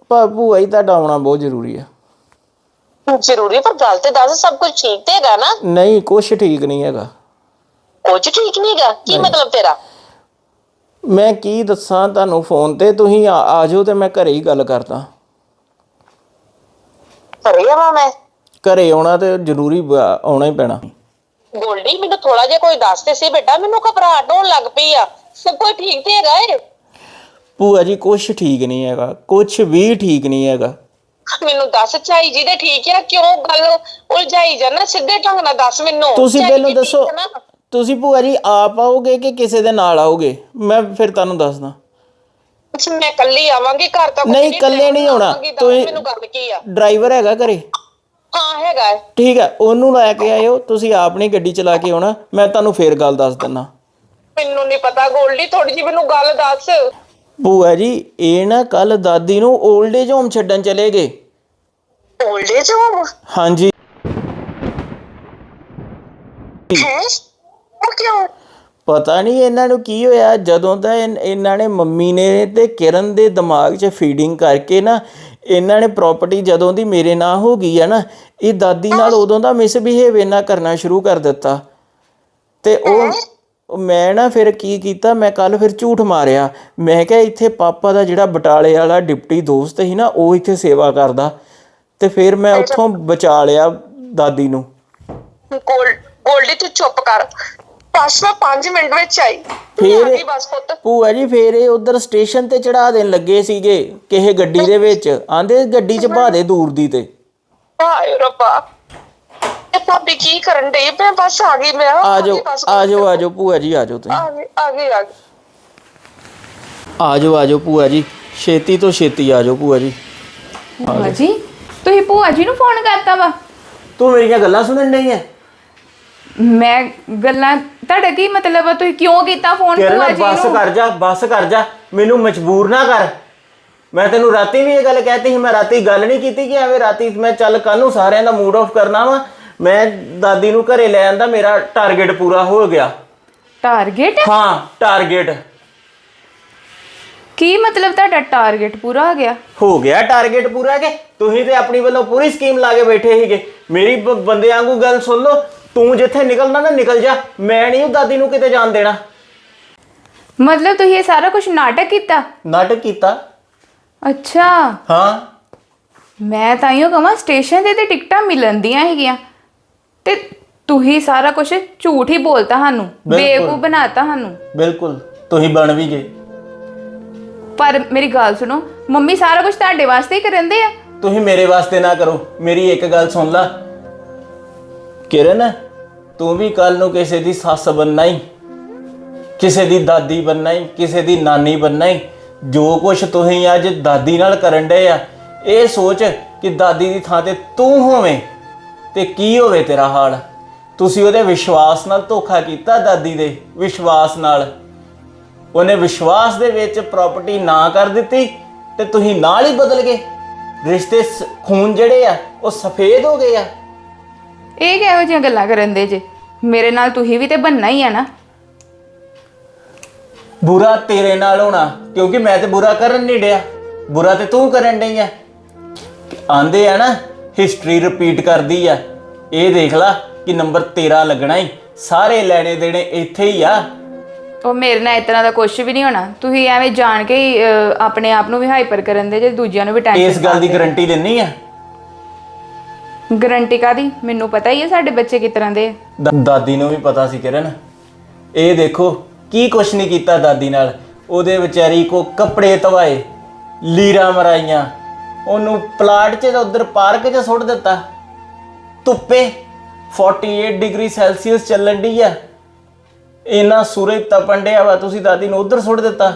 ਪਰ ਭੂਆ ਜੀ ਤੁਹਾਡਾ ਆਉਣਾ ਬਹੁਤ ਜ਼ਰੂਰੀ ਆ। ਜ਼ਰੂਰੀ ਪਰ ਗੱਲ ਤੇ ਦੱਸ ਸਭ ਕੁਝ ਠੀਕ ਤੇ ਹੈਗਾ ਨਾ? ਨਹੀਂ ਕੁਛ ਠੀਕ ਨਹੀਂ ਹੈਗਾ। ਕੁਝ ਠੀਕ ਨਹੀਂ ਹੈਗਾ? ਕੀ ਮਤਲਬ ਤੇਰਾ? ਮੈਂ ਕੀ ਦੱਸਾਂ ਤੁਹਾਨੂੰ ਫੋਨ ਤੇ? ਤੁਸੀਂ ਆ ਜਾਓ ਤੇ ਮੈਂ ਘਰੇ ਹੀ ਗੱਲ ਕਰਦਾ। ਘਰੇ ਆਵਾਂ ਮੈਂ? ਘਰੇ ਆਉਣਾ ਤੇ ਜ਼ਰੂਰੀ ਆਉਣਾ ਹੀ ਪੈਣਾ। ਗੋਲਡੀ ਮੈਨੂੰ ਥੋੜਾ ਜਿਹਾ ਕੋਈ ਦੱਸ ਤੇ ਸੀ ਬੇਟਾ ਮੈਨੂੰ ਘਬਰਾਹਟ ਹੋਣ ਲੱਗ ਪਈ ਆ। ਸਭ ਕੁਝ ਠੀਕ ਤੇ ਹੈਗਾ ਏ। ਭੂਆ ਜੀ ਕੁਛ ਠੀਕ ਨਹੀਂ ਹੈਗਾ ਕੁਛ ਵੀ ਠੀਕ ਨਹੀਂ ਹੈਗਾ। ਮੈਨੂੰ ਦੱਸ ਝਾਈ ਜੀ ਦੇ ਠੀਕ ਆ? ਕਿਉਂ ਗੱਲ ਉਲਝਾਈ ਜਾਣਾ? ਸਿੱਧੇ ਢੰਗ ਨਾਲ ਦੱਸ ਮੈਨੂੰ। ਤੁਸੀਂ ਠੀਕ ਦੱਸੋ? ਤੁਸੀਂ ਭੂਆ ਜੀ ਆਪ ਆਓਗੇ ਕਿ ਕਿਸੇ ਦੇ ਨਾਲ ਆਓਗੇ? ਮੈਂ ਫਿਰ ਤੁਹਾਨੂੰ ਦੱਸਦਾ। ਅੱਛਾ, ਮੈਂ ਕੱਲੀ ਆਵਾਂਗੀ ਘਰ ਤਾਂ ਨਹੀਂ, ਇਕੱਲੇ ਨਹੀਂ ਆਉਣਾ। ਤੁਸੀਂ ਮੈਨੂੰ ਗੱਲ ਕੀ ਆ? ਡਰਾਈਵਰ ਹੈਗਾ ਘਰੇ? ਹਾਂ ਹੈਗਾ ਹੈ। ਠੀਕ ਹੈ ਉਹਨੂੰ ਲੈ ਕੇ ਆਇਓ ਤੁਸੀਂ ਆਪਣੀ ਗੱਡੀ ਚਲਾ ਕੇ ਆਉਣਾ ਮੈਂ ਤੁਹਾਨੂੰ ਫੇਰ ਗੱਲ ਦੱਸ ਦਿੰਦਾ। ਮੈਨੂੰ ਨਹੀਂ ਪਤਾ ਗੋਲਡੀ ਥੋੜੀ ਜੀ ਮੈਨੂੰ ਗੱਲ ਦੱਸ। ਭੂਆ ਜੀ ਇਹ ਨਾ ਕੱਲ ਦਾਦੀ ਨੂੰ 올ਡ ਏਜ ਹੋਮ ਛੱਡਣ ਚਲੇ ਗਏ। 올ਡ ਏਜ ਹੋਮ ਹਾਂਜੀ। ਹੈ? ਉਹ ਕਿਉਂ? ਪਤਾ ਨਹੀਂ ਇਹਨਾਂ ਨੂੰ ਕੀ ਹੋਇਆ ਜਦੋਂ ਦਾ ਇਹਨਾਂ ਨੇ ਮੰਮੀ ਨੇ ਤੇ ਕਿਰਨ ਦੇ ਦਿਮਾਗ 'ਚ ਫੀਡਿੰਗ ਕਰਕੇ ਨਾ ਇਹਨਾਂ ਨੇ ਪ੍ਰਾਪਰਟੀ ਜਦੋਂ ਦੀ ਮੇਰੇ ਨਾਂ ਹੋ ਗਈ ਹੈ ਨਾ ਇਹ ਦਾਦੀ ਨਾਲ ਉਦੋਂ ਦਾ ਮਿਸਬਿਹੇਵ ਇਹਨਾਂ ਕਰਨਾ ਸ਼ੁਰੂ ਕਰ ਦਿੱਤਾ। ਤੇ ਉਹ ਮੈਂ ਨਾ ਫਿਰ ਕੀ ਕੀਤਾ ਮੈਂ ਕੱਲ ਫਿਰ ਝੂਠ ਮਾਰਿਆ। ਮੈਂ ਕਿਹਾ ਇੱਥੇ ਪਾਪਾ ਦਾ ਜਿਹੜਾ ਬਟਾਲੇ ਵਾਲਾ ਡਿਪਟੀ ਦੋਸਤ ਸੀ ਨਾ ਉਹ ਇੱਥੇ ਸੇਵਾ ਕਰਦਾ। ਤੇ ਫਿਰ ਮੈਂ ਉੱਥੋਂ ਬਚਾ ਲਿਆ ਦਾਦੀ ਨੂੰ। ਗੋਲ ਗੋਲਡੀ ਤੂੰ ਚੁੱਪ ਕਰ। ਬਸ ਮੈਂ 5 ਮਿੰਟ ਵਿੱਚ ਆਈ। ਫਿਰ- ਗਈ ਬਸ ਪੁੱਤ। ਭੂਆ ਜੀ ਫੇਰ ਇਹ ਉਧਰ ਸਟੇਸ਼ਨ ਤੇ ਚੜਾ ਦੇਣ ਲੱਗੇ ਸੀਗੇ ਕਿਸੇ ਗੱਡੀ ਦੇ ਵਿੱਚ। ਆਂਦੇ ਗੱਡੀ 'ਚ ਬਹਾ ਦੇ ਦੂਰ ਦੀ ਤੇ। ਹਾਏ ਰੱਬਾ। ਇਹ ਭਾਬੀ ਕੀ ਕਰਨ ਡਈ? ਮੈਂ ਬਸ ਆ ਗਈ ਮੈਂ ਆ ਜਾਓ ਗਈ ਬਸ। ਆ ਜਾਓ ਆ ਜਾਓ ਭੂਆ ਜੀ ਆ ਜਾਓ ਤੁਸੀਂ। ਆ ਗਈ ਆ ਗਈ ਆ ਗਈ। ਆ ਜਾਓ ਆ ਜਾਓ ਭੂਆ ਜੀ। ਛੇਤੀ ਤੋਂ ਛੇਤੀ ਆ ਜਾਓ ਭੂਆ ਜੀ। ਭੂਆ ਜੀ ਤੁਸੀਂ ਭੂਆ ਜੀ ਨੂੰ ਫੋਨ ਕਰਤਾ ਵਾ। ਤੂੰ ਮੇਰੀਆਂ ਗੱਲਾਂ ਸੁਣਨ ਨਹੀਂ ਹੈ ਮੈਂ ਗੱਲਾਂ ਤੁਹਾਡਾ ਕੀ ਮਤਲਬ ਆ? ਤੁਸੀਂ ਕਿਉਂ ਕੀਤਾ ਫੋਨ ਭੂਆ ਕਿਰਨ ਜੀ ਬੱਸ ਨੂੰ? ਕਰ ਜਾ ਬੱਸ ਕਰ ਜਾ ਮੈਨੂੰ ਮਜਬੂਰ ਨਾ ਕਰ। ਮੈਂ ਤੈਨੂੰ ਰਾਤੀ ਵੀ ਇਹ ਗੱਲ ਕਹਿਤੀ ਸੀ ਮੈਂ ਰਾਤੀ ਗੱਲ ਨਹੀਂ ਕੀਤੀ ਕਿ ਐਵੇਂ ਰਾਤੀ ਮੈਂ ਚੱਲ ਕੱਲ ਨੂੰ ਸਾਰਿਆਂ ਦਾ ਮੂਡ ਆਫ ਕਰਨਾ ਵਾ। ਮੈਂ ਦਾਦੀ ਨੂੰ ਘਰੇ ਲੈ ਆਂਦਾ ਮੇਰਾ ਟਾਰਗੇਟ ਪੂਰਾ ਹੋ ਗਿਆ। ਟਾਰਗੇਟ ਹਾਂ ਟਾਰਗੇਟ ਕੀ ਮਤਲਬ ਤੁਹਾਡਾ ਟਾਰਗੇਟ ਪੂਰਾ ਹੋ ਗਿਆ? ਹੋ ਗਿਆ ਟਾਰਗੇਟ ਪੂਰਾ ਕਿ? ਤੁਸੀਂ ਤੇ ਆਪਣੀ ਵੱਲੋਂ ਪੂਰੀ ਸਕੀਮ ਲਾ ਕੇ ਬੈਠੇ ਸੀਗੇ। ਮੇਰੀ ਬ- ਬੰਦੇ ਵਾਂਗੂ ਗੱਲ ਸੁਣ ਲਓ ਤੂੰ ਜਿੱਥੇ ਨਿਕਲਣਾ ਨਾ ਨਿਕਲ ਜਾ। ਮੈਂ ਨਹੀਂ ਉਹ ਦਾਦੀ ਨੂੰ ਕਿਤੇ ਜਾਣ ਦੇਣਾ। ਮਤਲਬ ਤੁਸੀਂ ਇਹ ਸਾਰਾ ਕੁਝ ਨਾਟਕ ਕੀਤਾ? ਨਾਟਕ ਕੀਤਾ। ਅੱਛਾ। ਹਾਂ। ਮੈਂ ਤਾਂ ਇਹੋ ਕਹਾਂ ਸਟੇਸ਼ਨ ਤੇ ਤੇ ਟਿਕਟਾਂ ਮਿਲਣ ਦੀਆਂ ਹੈਗੀਆਂ। ਤੇ ਤੁਸੀਂ ਸਾਰਾ ਕੁਝ ਝੂਠ ਹੀ ਬੋਲਤਾ ਸਾਨੂੰ। ਬਿਲਕੁਲ। ਬੇਵਕੂਫ ਬਣਾਤਾ ਸਾਨੂੰ। ਬਿਲਕੁਲ। ਤੁਸੀਂ ਬਣ ਵੀ ਗਏ। ਪਰ ਮੇਰੀ ਗੱਲ ਸੁਣੋ ਮੰਮੀ ਸਾਰਾ ਕੁਝ ਤੁਹਾਡੇ ਵਾਸਤੇ ਹੀ ਕਰਨਦੇ ਆ? ਤੁਸੀਂ ਮੇਰੇ ਵਾਸਤੇ ਨਾ ਕਰੋ। ਮੇਰੀ ਇੱਕ ਗੱਲ ਸੁਣ ਲੈ। ਕਿਰਨ ਤੂੰ ਵੀ ਕੱਲ ਨੂੰ ਕਿਸੇ ਦੀ ਸੱਸ ਬਣਨਾ ਹੀ ਕਿਸੇ ਦੀ ਦਾਦੀ ਬਣਨਾ ਹੀ ਕਿਸੇ ਦੀ ਨਾਨੀ ਬਣਨਾ ਹੀ ਜੋ ਕੁਛ ਤੁਸੀਂ ਅੱਜ ਦਾਦੀ ਨਾਲ ਕਰਨ ਡਏ ਆ, ਇਹ ਸੋਚ ਕਿ ਦਾਦੀ ਦੀ ਥਾਂ ਤੇ ਤੂੰ ਹੋਵੇਂ ਤੇ ਕੀ ਹੋਵੇ ਤੇਰਾ ਹਾਲ? ਤੁਸੀਂ ਉਹਦੇ ਵਿਸ਼ਵਾਸ ਨਾਲ ਧੋਖਾ ਕੀਤਾ ਦਾਦੀ ਦੇ, ਵਿਸ਼ਵਾਸ ਨਾਲ। ਉਹਨੇ ਵਿਸ਼ਵਾਸ ਦੇ ਵਿੱਚ ਪ੍ਰਾਪਰਟੀ ਨਾ ਕਰ ਦਿੱਤੀ ਤੇ ਤੁਸੀਂ ਨਾਲ ਹੀ ਬਦਲ ਗਏ। ਰਿਸ਼ਤੇ ਸ- ਖੂਨ ਜਿਹੜੇ ਆ, ਉਹ ਸਫੇਦ ਹੋ ਗਏ ਆ। ਇਹ ਕਿਹੋ ਜਿਹੀਆਂ ਗੱਲਾਂ ਕਰਨ ਦੇ ਜੇ? ਮੇਰੇ ਨਾਲ ਤੁਸੀਂ ਵੀ ਤੇ ਬੰਨਾ ਹੀ ਆ ਨਾ। ਬੁਰਾ ਤੇਰੇ ਨਾਲ ਹੋਣਾ ਕਿਉਂਕਿ ਮੈਂ ਤੇ ਬੁਰਾ ਕਰਨ ਨਹੀਂ ਡਿਆ। ਬੁਰਾ ਤੇ ਤੂੰ ਕਰਨ ਡਈ ਆ। ਆਂਦੇ ਆ ਨਾ ਹਿਸਟਰੀ ਰਿਪੀਟ ਕਰਦੀ ਆ। ਇਹ ਦੇਖ ਲੈ ਕਿ ਨੰਬਰ 13 ਲੱਗਣਾ ਹੀ ਸਾਰੇ ਲੈਣੇ ਦੇਣੇ ਇੱਥੇ ਹੀ ਆ। ਉਹ ਮੇਰੇ ਨਾਲ ਇਤਨਾ ਦਾ ਕੁਝ ਵੀ ਨਹੀਂ ਹੋਣਾ। ਤੁਸੀਂ ਐਵੇਂ ਜਾਣ ਕੇ ਹੀ ਅਹ, ਆਪਣੇ ਆਪ ਨੂੰ ਵੀ ਹਾਈਪਰ ਕਰਨ ਦੇ ਜੇ ਦੂਜਿਆਂ ਨੂੰ ਵੀ ਇਸ ਟੈਨਸ਼ਨ ਗੱਲ ਦੀ ਗਾਰੰਟੀ ਦਿੰਨੀ ਆ। ਗਰੰਟੀ ਕਾਦੀ ਮੈਨੂੰ ਪਤਾ ਹੀ ਹੈ ਸਾਡੇ ਬੱਚੇ ਕਿਸ ਤਰ੍ਹਾਂ ਦੇ ਆ। ਦਾ- ਦਾਦੀ ਨੂੰ ਵੀ ਪਤਾ ਸੀ ਕਿਰਨ। ਇਹ ਦੇਖੋ, ਕੀ ਕੁਛ ਨਹੀਂ ਕੀਤਾ ਦਾਦੀ ਨਾਲ। ਉਹਦੇ ਵਿਚਾਰੀ ਕੋ ਕੱਪੜੇ ਧਵਾਏ, ਲੀਰਾਂ ਮਰਾਈਆਂ। ਉਹਨੂੰ ਪਲਾਟ 'ਚ ਉਧਰ ਪਾਰਕ 'ਚ ਸੁੱਟ ਦਿੱਤਾ। ਧੁੱਪੇ 48 ਡਿਗਰੀ ਸੈਲਸੀਅਸ ਚੱਲਣ ਡਈ ਆ। ਇੰਨਾ ਸੂਰਜ ਤਪਣ ਡਿਆ ਵਾ, ਤੁਸੀਂ ਦਾਦੀ ਨੂੰ ਉਧਰ ਸੁੱਟ ਦਿੱਤਾ।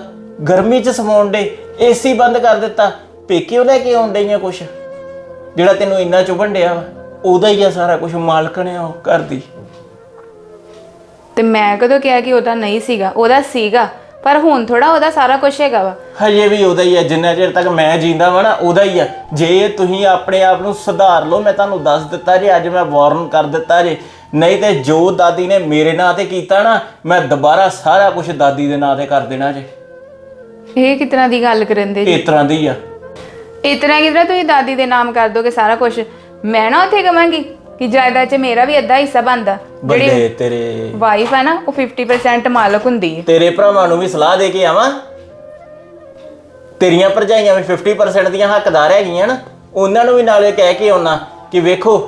ਗਰਮੀ 'ਚ ਸਮਾਉਣ ਡੇ ਏਸੀ ਬੰਦ ਕਰ ਦਿੱਤਾ। ਪੇਕਿਓ ਲੈ ਕੇ ਆਉਣ ਡਈਆਂ ਕੁਛ। ਜਿਹੜਾ ਤੈਨੂੰ ਇੰਨਾ ਚੁਭਣ ਡਿਆ ਵਾ ਉਹਦਾ ਹੀ ਆ ਸਾਰਾ ਕੁਝ ਮਾਲਕਣ ਆ ਉਹ ਘਰ ਦੀ। ਤੇ ਮੈਂ ਕਦੋਂ ਕਿਹਾ ਕਿ ਉਹਦਾ ਨਹੀਂ ਸੀਗਾ? ਉਹਦਾ ਸੀਗਾ ਪਰ ਹੁਣ ਥੋੜਾ ਉਹਦਾ ਸਾਰਾ ਕੁਝ ਹੈਗਾ ਵਾ। ਹਜੇ ਵੀ ਉਹਦਾ ਹੀ ਆ ਜਿੰਨਾ ਚਿਰ ਤੱਕ ਮੈਂ ਜਿੰਦਾ ਵਾ ਨਾ ਉਹਦਾ ਹੀ ਆ। ਜੇ ਤੁਸੀਂ ਆਪਣੇ ਆਪ ਨੂੰ ਸੁਧਾਰ ਲਓ ਮੈਂ ਤੁਹਾਨੂੰ ਦੱਸ ਦਿੱਤਾ ਜੇ ਅੱਜ ਮੈਂ ਵਾਰਨ ਕਰ ਦਿੱਤਾ ਜੇ। ਨਹੀਂ ਤੇ ਜੋ ਦਾਦੀ ਨੇ ਮੇਰੇ ਨਾਂ ਤੇ ਕੀਤਾ ਨਾ ਮੈਂ ਦੁਬਾਰਾ ਸਾਰਾ ਕੁਝ ਦਾਦੀ ਦੇ ਨਾਂ ਤੇ ਕਰ ਦੇਣਾ ਜੇ। ਇਹ ਕਿਤਨਾ ਦੀ ਗੱਲ ਕਰਨ ਦੇ ਜੀ? ਇਸ ਤਰ੍ਹਾਂ ਦੀ ਆ। ਇਤਨਾ ਕਿਤਨਾ ਤੁਸੀਂ ਦਾਦੀ ਦੇ ਨਾਮ ਕਰ ਦੋਗੇ ਸਾਰਾ ਕੁਝ ਮੈਂ ਨਾ ਉੱਥੇ ਕਵਾਂਗੀ ਕਿ ਜਾਇਦਾਦ 'ਚ ਮੇਰਾ ਵੀ ਅੱਧਾ ਹਿੱਸਾ ਬਣਦਾ। ਜਿਹੜੀ ਬੱਲੇ ਤੇਰੇ ਵਾਈਫ ਹੈ ਨਾ ਉਹ 50% ਮਾਲਕ ਹੁੰਦੀ ਹੈ। ਤੇਰੇ ਭਰਾਵਾਂ ਨੂੰ ਵੀ ਸਲਾਹ ਦੇ ਕੇ ਆਵਾਂ? ਤੇਰੀਆਂ ਭਰਜਾਈਆਂ ਵੀ 50% ਦੀਆਂ ਹੱਕਦਾਰ ਹੈਗੀਆਂ ਨਾ ਉਹਨਾਂ ਨੂੰ ਵੀ ਨਾਲੇ ਕਹਿ ਕੇ ਆਉਣਾ ਕਿ ਵੇਖੋ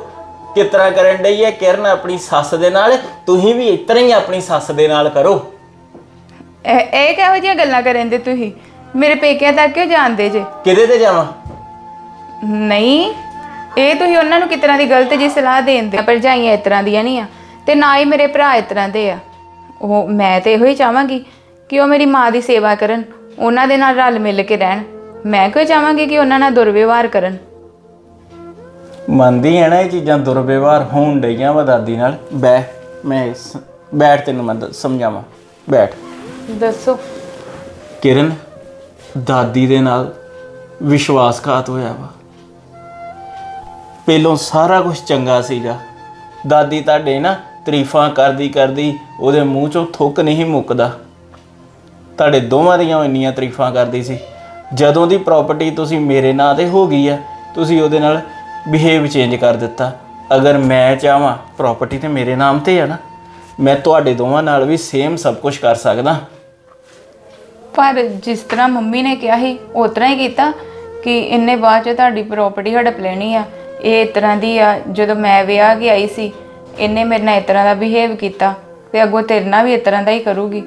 ਕਿਸ ਤਰ੍ਹਾਂ ਕਰਨ ਡਈ ਹੈ ਕਿਰਨ ਆਪਣੀ ਸੱਸ ਦੇ ਨਾਲ ਤੁਸੀਂ ਵੀ ਇਸ ਤਰ੍ਹਾਂ ਹੀ ਆਪਣੀ ਸੱਸ ਦੇ ਨਾਲ ਕਰੋ। ਇਹ ਇਹ ਕਿਹੋ ਜਿਹੀਆਂ ਗੱਲਾਂ ਕਰਨ ਦੇ ਤੁਸੀਂ? ਮੇਰੇ ਪੇਕਿਆਂ ਤੱਕ ਕਿਉਂ ਜਾਣਦੇ ਜੇ? ਕਿਹਦੇ ਤੇ ਜਾਵਾਂ? ਨਹੀਂ ਇਹ ਤੁਸੀਂ ਉਹਨਾਂ ਨੂੰ ਕਿਤਨਾ ਦੀ ਗਲਤ ਜੀ ਸਲਾਹ ਦੇਂਦੇ ਭਰਜਾਈਆਂ ਇਸ ਤਰ੍ਹਾਂ ਦੀਆਂ ਨਹੀਂ ਆ ਤੇ ਨਾ ਹੀ ਮੇਰੇ ਭਰਾ ਇਸ ਤਰ੍ਹਾਂ ਦੇ ਆ। ਉਹ ਮੈਂ ਤੇ ਇਹੋ ਹੀ ਚਾਹਾਂਗੀ ਕਿ ਉਹ ਮੇਰੀ ਮਾਂ ਦੀ ਸੇਵਾ ਕਰਨ ਉਹਨਾਂ ਦੇ ਨਾਲ ਰਲ ਮਿਲ ਕੇ ਰਹਿਣ। ਮੈਂ ਕਿਉਂ ਚਾਹਾਂਗੀ ਕਿ ਉਹਨਾਂ ਨਾਲ ਦੁਰਵਿਵਹਾਰ ਕਰਨ? ਮੰਨਦੀ ਹੈ ਨਾ ਇਹ ਚੀਜ਼ਾਂ ਦੁਰਵਿਵਹਾਰ ਹੋਣ ਡਈਆਂ ਵਾ ਦਾਦੀ ਨਾਲ। ਬੈ ਮੈਂ ਸ- ਬੈਠ ਤੈਨੂੰ ਮੈਂ ਦ- ਸਮਝਾਵਾਂ। ਬੈਠ। ਦੱਸੋ। ਕਿਰਨ ਦਾਦੀ ਦੇ ਨਾਲ ਵਿਸ਼ਵਾਸਘਾਤ ਹੋਇਆ ਵਾ। ਪਹਿਲੋਂ ਸਾਰਾ ਕੁਝ ਚੰਗਾ ਸੀਗਾ। ਦਾਦੀ ਤੁਹਾਡੇ ਨਾ ਤਾਰੀਫਾਂ ਕਰਦੀ ਕਰਦੀ ਉਹਦੇ ਮੂੰਹ ਚੋਂ ਥੁੱਕ ਨਹੀਂ ਮੁੱਕਦਾ। ਤੁਹਾਡੇ ਦੋਵਾਂ ਦੀਆਂ ਇੰਨੀਆਂ ਤਾਰੀਫਾਂ ਕਰਦੀ ਸੀ। ਜਦੋਂ ਦੀ ਪ੍ਰਾਪਰਟੀ ਤੁਸੀਂ ਮੇਰੇ ਨਾਂ ਤੇ ਹੋ ਗਈ ਆ, ਤੁਸੀਂ ਉਹਦੇ ਨਾਲ ਬਿਹੇਵ ਚੇਂਜ ਕਰ ਦਿੱਤਾ। ਅਗਰ ਮੈਂ ਚਾਹਾਂ ਪ੍ਰਾਪਰਟੀ ਤੇ ਮੇਰੇ ਨਾਮ ਤੇ ਆ ਨਾ, ਮੈਂ ਤੁਹਾਡੇ ਦੋਵਾਂ ਨਾਲ ਵੀ ਸੇਮ ਸਭ ਕੁਝ ਕਰ ਸਕਦਾ। ਪਰ ਜਿਸ ਤਰ੍ਹਾਂ ਮੰਮੀ ਨੇ ਕਿਹਾ ਸੀ, ਉਸ ਤਰ੍ਹਾਂ ਹੀ ਕੀਤਾ ਕਿ ਇੰਨੇ ਬਾਅਦ ਚ ਤੁਹਾਡੀ ਪ੍ਰਾਪਰਟੀ ਹੜਪ ਲੈਣੀ ਆ। ਇਹ ਇਸ ਤਰ੍ਹਾਂ ਦੀ ਆ, ਜਦੋਂ ਮੈਂ ਵਿਆਹ ਕੇ ਆਈ ਸੀ, ਇਹਨੇ ਮੇਰੇ ਨਾਲ ਇਸ ਤਰ੍ਹਾਂ ਦਾ ਬਿਹੇਵ ਕੀਤਾ ਤੇ ਅੱਗੋਂ ਤੇਰੇ ਨਾਲ ਵੀ ਇਸ ਤਰ੍ਹਾਂ ਦਾ ਹੀ ਕਰੂਗੀ।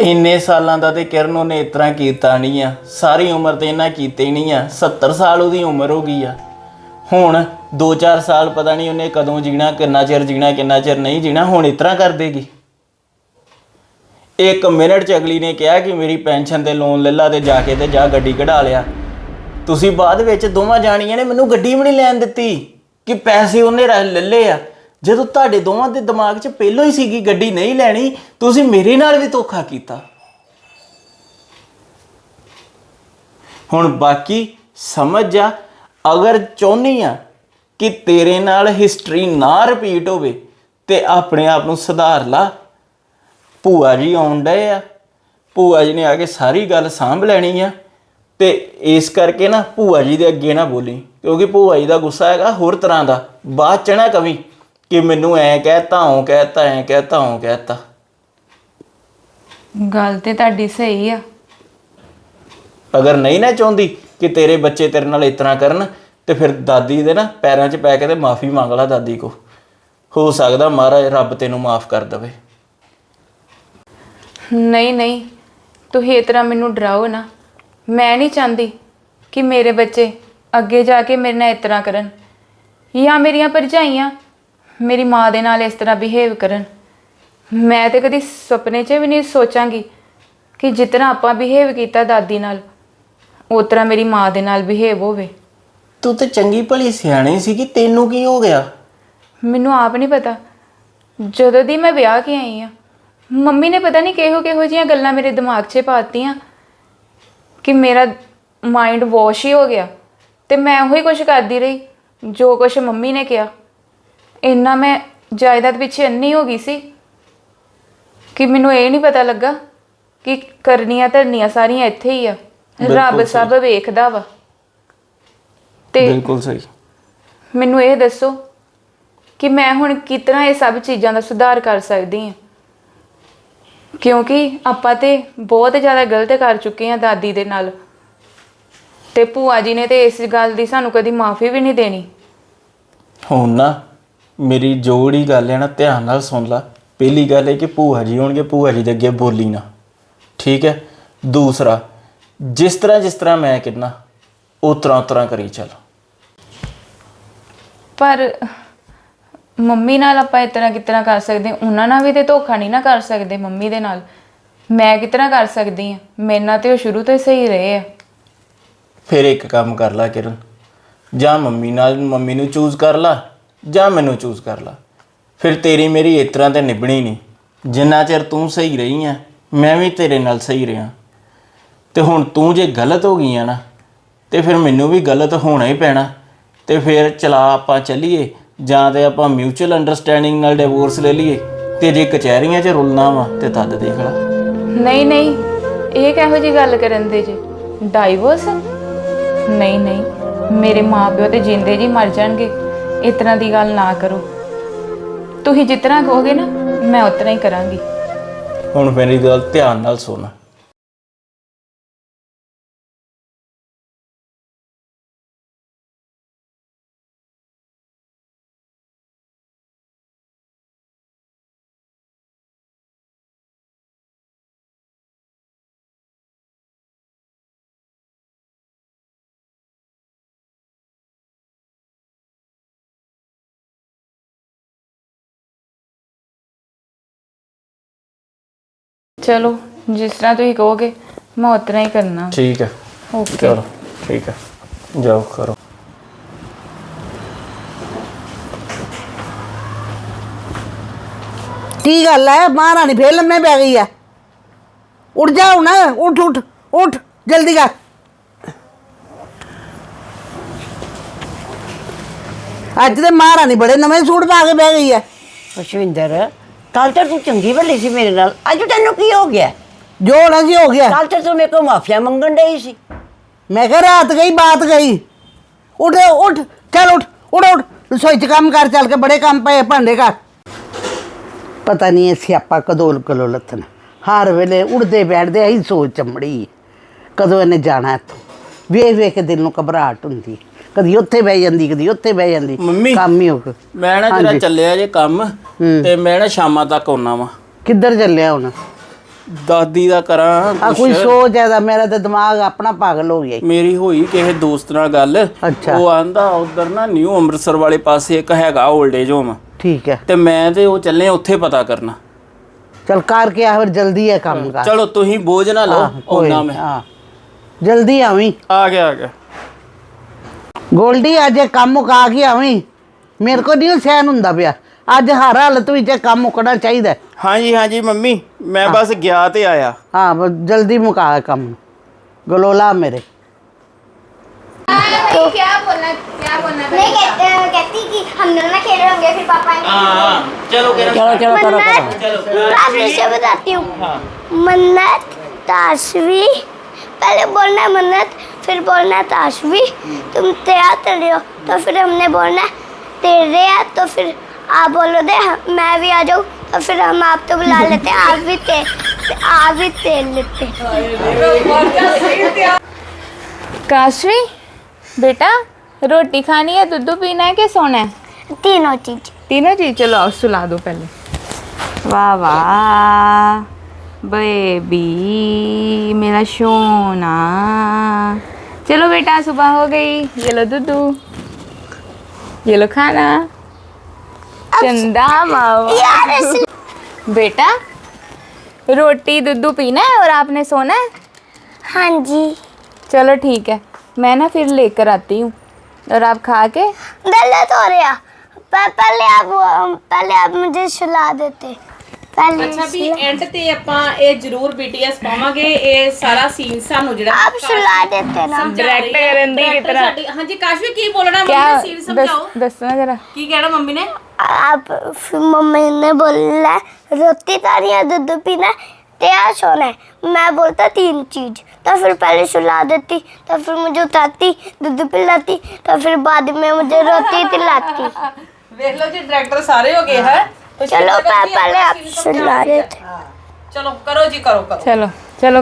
ਇੰਨੇ ਸਾਲਾਂ ਦਾ ਤੇ ਕਿਰਨ ਉਹਨੇ ਇਸ ਤਰ੍ਹਾਂ ਕੀਤਾ ਨਹੀਂ ਆ। ਸਾਰੀ ਉਮਰ ਤੇ ਇਹਨਾਂ ਕੀਤੇ ਹੀ ਨਹੀਂ ਆ। 70 ਸਾਲ ਉਹਦੀ ਉਮਰ ਹੋ ਗਈ ਆ। ਹੁਣ 2-4 ਸਾਲ ਪਤਾ ਨਹੀਂ ਉਹਨੇ ਕਦੋਂ ਜੀਣਾ, ਕਿੰਨਾ ਚਿਰ ਜੀਣਾ, ਕਿੰਨਾ ਚਿਰ ਨਹੀਂ ਜੀਣਾ, ਹੁਣ ਇਸ ਤਰ੍ਹਾਂ ਕਰ ਦੇਗੀ। ਇੱਕ ਮਿੰਟ ਚ ਅਗਲੀ ਨੇ ਕਿਹਾ ਕਿ ਮੇਰੀ ਪੈਨਸ਼ਨ ਤੇ ਲੋਨ ਲੈ ਲਾ ਤੇ ਜਾ ਕੇ ਤੇ ਜਾ ਗੱਡੀ ਕਢਾ ਲਿਆ। ਤੁਸੀਂ ਬਾਅਦ ਵਿੱਚ ਦੋਵਾਂ ਜਾਣੀਆਂ ਨੇ ਮੈਨੂੰ ਗੱਡੀ ਵੀ ਨਹੀਂ ਲੈਣ ਦਿੱਤੀ, ਕਿ ਪੈਸੇ ਉਹਨੇ ਰ- ਲੈ ਲਏ ਆ। ਜਦੋਂ ਤੁਹਾਡੇ ਦੋਵਾਂ ਦੇ ਦਿਮਾਗ 'ਚ ਪਹਿਲਾਂ ਹੀ ਸੀਗੀ ਗੱਡੀ ਨਹੀਂ ਲੈਣੀ, ਤੁਸੀਂ ਮੇਰੇ ਨਾਲ ਵੀ ਧੋਖਾ ਕੀਤਾ। ਹੁਣ ਬਾਕੀ ਸਮਝ ਜਾ ਅਗਰ ਚਾਹੁੰਦੀ ਆ ਕਿ ਤੇਰੇ ਨਾਲ ਹਿਸਟਰੀ ਨਾ ਰਿਪੀਟ ਹੋਵੇ ਤੇ ਆਪਣੇ ਆਪ ਨੂੰ ਸੁਧਾਰ ਲਾ। ਭੂਆ ਜੀ ਆਉਣ ਡਏ ਆ। ਭੂਆ ਜੀ ਨੇ ਆ ਕੇ ਸਾਰੀ ਗੱਲ ਸਾਂਭ ਲੈਣੀ ਆ। ਤੇ ਇਸ ਕਰਕੇ ਨਾ ਭੂਆ ਜੀ ਦੇ ਅੱਗੇ ਨਾ ਬੋਲੀ ਕਿਉਂਕਿ ਭੂਆ ਜੀ ਦਾ ਗੁੱਸਾ ਹੈਗਾ ਹੋਰ ਤਰ੍ਹਾਂ ਦਾ। ਬਾਅਦ ਚ ਨਾ ਕਵੀ ਕਿ ਮੈਨੂੰ ਐ ਕਹਿਤਾ ਹੂੰ ਕਹਿਤਾ ਐ ਕਹਿਤਾ ਹੂੰ ਕਹਿਤਾ। ਗੱਲ ਤੇ ਤੁਹਾਡੀ ਸਹੀ ਆ। ਅਗਰ ਨਹੀਂ ਨਾ ਚਾਹੁੰਦੀ ਕਿ ਤੇਰੇ ਬੱਚੇ ਤੇਰੇ ਨਾਲ ਇਸ ਤਰ੍ਹਾਂ ਕਰਨ ਤੇ ਫਿਰ ਦਾਦੀ ਦੇ ਨਾ ਪੈਰਾਂ 'ਚ ਪੈ ਕੇ ਤੇ ਮਾਫੀ ਮੰਗ ਲੈ ਦਾਦੀ ਕੋ। ਹੋ ਸਕਦਾ ਮਹਾਰਾਜ ਰੱਬ ਤੈਨੂੰ ਮਾਫ ਕਰ ਦੇਵੇ। ਨਹੀਂ ਨਹੀਂ ਤੁਸੀਂ ਇਸ ਤਰ੍ਹਾਂ ਮੈਨੂੰ ਡਰਾਓ ਨਾ। ਮੈਂ ਨਹੀਂ ਚਾਹੁੰਦੀ ਕਿ ਮੇਰੇ ਬੱਚੇ ਅੱਗੇ ਜਾ ਕੇ ਮੇਰੇ ਨਾਲ ਇਸ ਤਰ੍ਹਾਂ ਕਰਨ। ਜਾਂ ਮੇਰੀਆਂ ਭਰਜਾਈਆਂ ਮੇਰੀ ਮਾਂ ਦੇ ਨਾਲ ਇਸ ਤਰ੍ਹਾਂ ਬਿਹੇਵ ਕਰਨ। ਮੈਂ ਤੇ ਕਦੀ ਸੁਪਨੇ 'ਚ ਵੀ ਨਹੀਂ ਸੋਚਾਂਗੀ ਕਿ ਜਿਤਨਾ ਆਪਾਂ ਬਿਹੇਵ ਕੀਤਾ ਦਾਦੀ ਨਾਲ ਉਸ ਤਰ੍ਹਾਂ ਮੇਰੀ ਮਾਂ ਦੇ ਨਾਲ ਬਿਹੇਵ ਹੋਵੇ। ਤੂੰ ਤੇ ਚੰਗੀ ਭਲੀ ਸਿਆਣੀ ਸੀ ਕਿ ਤੈਨੂੰ ਕੀ ਹੋ ਗਿਆ? ਮੈਨੂੰ ਆਪ ਨਹੀਂ ਪਤਾ। ਜਦੋਂ ਦੀ ਮੈਂ ਵਿਆਹ ਕੇ ਆਈ ਆ ਮੰਮੀ ਨੇ ਪਤਾ ਨਹੀਂ ਕਿਹੋ ਕਿਹੋ ਜੀਆਂ ਗੱਲਾਂ ਮੇਰੇ ਦਿਮਾਗ 'ਚ ਪਾਤੀਆਂ ਕਿ ਮੇਰਾ ਮਾਈਂਡ ਵਾਸ਼ ਹੀ ਹੋ ਗਿਆ ਤੇ ਮੈਂ ਉਹੀ ਕੁਝ ਕਰਦੀ ਰਹੀ ਜੋ ਕੁਝ ਮੰਮੀ ਨੇ ਕਿਹਾ। ਇੰਨਾ ਮੈਂ ਜਾਇਦਾਦ ਪਿੱਛੇ ਅੰਨੀ ਹੋ ਗਈ ਸੀ ਕਿ ਮੈਨੂੰ ਇਹ ਨਹੀਂ ਪਤਾ ਲੱਗਾ ਕਿ ਕਰਨੀਆਂ ਧਰਨੀਆਂ ਸਾਰੀਆਂ ਇੱਥੇ ਹੀ ਆ। ਰੱਬ ਸਭ ਵੇਖਦਾ ਵਾ। ਤੇ ਬਿਲਕੁਲ ਸਹੀ। ਮੈਨੂੰ ਇਹ ਦੱਸੋ ਕਿ ਮੈਂ ਹੁਣ ਕਿਤਨਾ ਇਹ ਸਭ ਚੀਜ਼ਾਂ ਦਾ ਸੁਧਾਰ ਕਰ ਸਕਦੀ ਹਾਂ। ਕਿਉਂਕਿ ਆਪਾਂ ਤੇ ਬਹੁਤ ਜ਼ਿਆਦਾ ਗਲਤ ਕਰ ਚੁੱਕੇ ਹਾਂ ਦਾਦੀ ਦੇ ਨਾਲ। ਤੇ ਭੂਆ ਜੀ ਨੇ ਤੇ ਇਸ ਗੱਲ ਦੀ ਸਾਨੂੰ ਕਦੀ ਮਾਫੀ ਵੀ ਨਹੀਂ ਦੇਣੀ। ਹੁਣ ਨਾ ਮੇਰੀ ਜੋੜੀ ਗੱਲ ਹੈ ਨਾ ਧਿਆਨ ਨਾਲ ਸੁਣ ਲੈ। ਪਹਿਲੀ ਗੱਲ ਹੈ ਕਿ ਭੂਆ ਜੀ ਹੋਣਗੇ ਭੂਆ ਜੀ ਦੇ ਅੱਗੇ ਬੋਲੀ ਨਾ। ਠੀਕ ਹੈ? ਦੂਸਰਾ ਜਿਸ ਤਰ੍ਹਾਂ ਜਿਸ ਤਰ੍ਹਾਂ ਮੈਂ ਕਿੰਨਾ ਉਹ ਤਰ੍ਹਾਂ ਤਰ੍ਹਾਂ ਕਰੀ ਚੱਲ। ਪਰ ਮੰਮੀ ਨਾਲ ਆਪਾਂ ਇਸ ਇਤਨਾ ਕਿਤਨਾ ਕਰ ਸਕਦੇ ਉਹਨਾਂ ਨਾਲ ਵੀ ਤੇ ਧੋਖਾ ਨਹੀਂ ਨਾ ਕਰ ਸਕਦੇ ਮੰਮੀ ਦੇ ਨਾਲ। ਮੈਂ ਕਿਤਨਾ ਕਰ ਸਕਦੀ ਹਾਂ? ਮੇਰੇ ਨਾਲ ਤੇ ਉਹ ਸ਼ੁਰੂ ਤੋਂ ਹੀ ਸਹੀ ਰਹੇ ਆ। ਫਿਰ ਇੱਕ ਕੰਮ ਕਰ ਲੈ ਕਿਰਨ। ਜਾਂ ਮੰਮੀ ਨਾਲ ਮੰਮੀ ਨੂੰ ਚੂਜ਼ ਕਰ ਲਾ, ਜਾਂ ਮੈਨੂੰ ਚੂਜ਼ ਕਰ ਲਾ। ਫਿਰ ਤੇਰੀ ਮੇਰੀ ਇਸ ਤਰ੍ਹਾਂ ਤੇ ਨਿਭਣੀ ਨਹੀਂ। ਜਿੰਨਾ ਚਿਰ ਤੂੰ ਸਹੀ ਰਹੀ ਆ, ਮੈਂ ਵੀ ਤੇਰੇ ਨਾਲ ਸਹੀ ਰਿਹਾ। ਤੇ ਹੁਣ ਤੂੰ ਜੇ ਗਲਤ ਹੋ ਗਈ ਆ ਨਾ, ਤੇ ਫਿਰ ਮੈਨੂੰ ਵੀ ਗਲਤ ਹੋਣਾ ਹੀ ਪੈਣਾ। ਤੇ ਫਿਰ ਚਲਾ ਆਪਾਂ ਚੱਲੀਏ। ਜਾਂ ਤੇ ਆਪਾਂ ਮਿਊਚੁਅਲ ਅੰਡਰਸਟੈਂਡਿੰਗ ਨਾਲ ਡਿਵੋਰਸ ਲੈ ਲਈਏ ਤੇ ਜੇ ਕਚਹਿਰੀਆਂ 'ਚ ਰੁਲਣਾ ਵਾ ਤੇ ਤਦ ਦੇਖ ਲਾ। ਨਹੀਂ ਨਹੀਂ ਇਹ ਕਿਹੋ ਜੀ ਗੱਲ ਕਰਨ ਦੇ ਜੀ? ਡਾਈਵੋਰਸ ਨਹੀਂ ਨਹੀਂ ਮੇਰੇ ਮਾਪਿਓ ਤੇ ਜਿੰਦੇ ਜੀ ਮਰ ਜਾਣਗੇ ਇਸ ਤਰ੍ਹਾਂ ਦੀ ਗੱਲ ਨਾ ਕਰੋ। ਤੁਸੀਂ ਜਿਤਨਾ ਕਹੋਗੇ ਨਾ ਮੈਂ ਉਤਨਾ ਹੀ ਕਰਾਂਗੀ। ਹੁਣ ਮੇਰੀ ਗੱਲ ਧਿਆਨ ਨਾਲ ਸੁਣ। ਚਲੋ ਜਿਸ ਤਰ੍ਹਾਂ ਤੁਸੀਂ ਕਹੋਗੇ ਮੈਂ ਉਤਨਾ ਹੀ ਕਰਨਾ। ਠੀਕ ਹੈ। ਓਕੇ ਚਲੋ ਠੀਕ ਹੈ। ਜਾਓ ਕਰੋ। ਕੀ ਗੱਲ ਹੈ? ਮਹਾਰਾਣੀ ਫੇਰ ਲੰਮੇ ਪੈ ਗਈ ਹੈ। ਉੱਠ ਜਾ ਹੁਣ ਉੱਠ ਉੱਠ ਉੱਠ ਜਲਦੀ ਕਰ। ਅੱਜ ਤੇ ਮਹਾਰਾਣੀ ਬੜੇ ਨਵੇਂ ਸੂਟ ਪਾ ਕੇ ਬਹਿ ਗਈ ਹੈ। ਅਸ਼ਵਿੰਦਰ ਕੱਲ ਤਾਂ ਤੂੰ ਚੰਗੀ ਭਲੀ ਸੀ ਮੇਰੇ ਨਾਲ ਅੱਜ ਤੈਨੂੰ ਕੀ ਹੋ ਗਿਆ? ਜੋ ਹੋਣਾ ਸੀ ਹੋ ਗਿਆ। ਕੱਲ ਤਾਂ ਤੂੰ ਮੇਰੇ ਕੋਲ ਮਾਫੀਆ ਮੰਗਣ ਡਈ ਸੀ। ਮੈਂ ਕਿਹਾ ਰਾਤ ਗਈ ਬਾਤ ਗਈ। ਉੱਠ ਉੱਠ ਚੱਲ ਉੱਠ ਉੱਠ ਉੱਠ। ਰਸੋਈ 'ਚ ਕੰਮ ਕਰ ਚੱਲ ਕੇ ਬੜੇ ਕੰਮ ਪਏ ਭਾਂਡੇ ਕਰ ਪਤਾ ਨਹੀਂ ਇਹ ਸਿਆਪਾ ਕਦੋਂ ਕਲੋ ਲੱਥਣ। ਹਰ ਵੇਲੇ ਉੜਦੇ ਬੈਠਦੇ ਆਹੀ ਸੋਚ ਚੰਬੜੀ। ਕਦੋਂ ਇਹਨੇ ਜਾਣਾ ਇੱਥੋਂ? ਵੇਖ ਵੇਖ ਕੇ ਦਿਲ ਨੂੰ ਘਬਰਾਹਟ ਹੁੰਦੀ। ਕਦੀ ਉੱਥੇ ਬਹਿ ਜਾਂਦੀ ਕਦੀ ਉੱਥੇ ਬਹਿ ਜਾਂਦੀ। ਮੰਮੀ। ਕੰਮ ਹੀ ਹੋ ਗਿਆ। ਮੈਂ ਨਾ ਜਰਾ ਹਾਂਜੀ। ਚੱਲਿਆ ਜੇ ਕੰਮ ਤੇ ਮੈਂ ਨਾ ਸ਼ਾਮਾਂ ਤੱਕ ਆਉਣਾ ਵਾ। ਕਿੱਧਰ ਚੱਲਿਆ ਹੁਣ? ਦਾਦੀ ਦਾ ਕਰਾਂ ਆ ਕੋਈ। ਸੋਚ ਹੈ ਤਾਂ ਮੇਰਾ ਤੇ ਦਿਮਾਗ ਆਪਣਾ ਪਾਗਲ ਹੋ ਗਿਆ। ਮੇਰੀ ਹੋਈ ਕਿਸੇ ਦੋਸਤ ਨਾਲ ਗੱਲ। ਉਹ ਆਂਦਾ ਉਧਰ ਨਾ ਨਿਊ ਅੰਮ੍ਰਿਤਸਰ ਵਾਲੇ ਪਾਸੇ ਇੱਕ ਹੈਗਾ 올ਡ ਏਜ ਹੋਮ। ਠੀਕ ਹੈ। ਤੇ ਮੈਂ ਤੇ ਉਹ ਚੱਲੇ ਉੱਥੇ ਪਤਾ ਕਰਨਾ। ਚਲ ਕਰਕੇ ਆ ਫਿਰ ਜਲਦੀ ਹੈ ਕੰਮ ਕਰ। ਚਲੋ ਤੁਸੀਂ ਬੋਝ ਨਾ ਲਓ ਆਹ, ਕੋਈ ਆਉਣਾ ਨੀ, ਮੈਂ। ਹਾਂ ਜਲਦੀ ਆਵੀਂ। ਆ ਗਿਆ ਆ ਗਿਆ। ਗੋਲਡੀ ਅੱਜ ਇਹ ਕੰਮ ਮੁਕਾ ਕੇ ਆਵੀਂ ਮੇਰੇ ਕੋ ਨਹੀਂ ਸਹਿਨ ਹੁੰਦਾ ਪਿਆ ਅੱਜ ਹਰ ਹਾਲਤ ਵਿੱਚ ਇਹ ਕੰਮ ਮੁਕਣਾ ਚਾਹੀਦਾ ਹੈ। ਹਾਂਜੀ ਹਾਂਜੀ ਮੰਮੀ ਮੈਂ ਬਸ ਗਿਆ ਤੇ ਆਇਆ ਹਾਂ ਬਸ ਜਲਦੀ ਮੁਕਾ ਇਹ ਕੰਮ ਗਲੋਲਾ ਮੇਰੇ क्या बोलना क्या बोलना नहीं कहते कहती कि हम दोनों ना खेल रहे होंगे फिर पापा ने ਹਾਂ ਚਲੋ ਕਿਰਨ ਚਲੋ ਚਲੋ ਕਰੋ ਕਰੋ मन्नत मैं फिर से बताती हूँ मन्नत ताशवी पहले बोलना है मन्नत फिर बोलना है ताशवी तुम तैयार कर रहे हो तो फिर हमने बोलना है तेरे है तो फिर आप बोलो दे मैं भी आ जाऊँ तो फिर हम आप तो बुला लेते हैं आप भी ते, ते आप भी तेल लेते काशवी बेटा रोटी खानी है दूध पीना है कि सोना है? तीनों चीज़। तीनों चीज़ चलो सुला दो पहले। वाह वाह। बेबी मेरा सोना। चलो बेटा सुबह हो गई। ये लो दूध। ये लो खाना। चंदा मावा। बेटा रोटी दूध पीना है और आपने सोना है? हाँ जी। चलो ठीक है। मैं ना फिर लेकर आती हूँ। और आप खा के? गलत हो रहा पहले आप पहले आप मुझे सुला देते। ਅੱਛਾ ਵੀ ਐਂਡ ਤੇ ਆਪਾਂ ਇਹ ਜ਼ਰੂਰ BTS ਪਾਵਾਂਗੇ ਇਹ ਸਾਰਾ ਸੀਨ ਸਾਨੂੰ ਜਿਹੜਾ आप सुला देते ना डायरेक्ट करन दी की तरह ਸਾਡੀ ਹਾਂਜੀ ਕਾਸ਼ਵੀ ਕੀ ਬੋਲਣਾ क्या ਮੰਮੀ ਸੀਨ ਸਮਝਾਓ दस दस ना जरा ਕੀ ਕਹਿਣਾ ਮੰਮੀ ਨੇ आप फिर मम्मी ने बोला रोटी तारी है दूध पीना है, तैयार सोना है मैं बोलता तीन चीज तो फिर पहले सुला देती तो फिर मुझे उठाती दूध पिलाती तो फिर बाद में मुझे रोटी दिलाती ਵੇਖ ਲਓ ਜੀ ਡਾਇਰੈਕਟਰ ਸਾਰੇ ਹੋ ਗਏ ਹੈ चलो पह- पहले आप सुला देते ਚਲੋ ਕਰੋ ਜੀ ਕਰੋ ਕਰੋ चलो चलो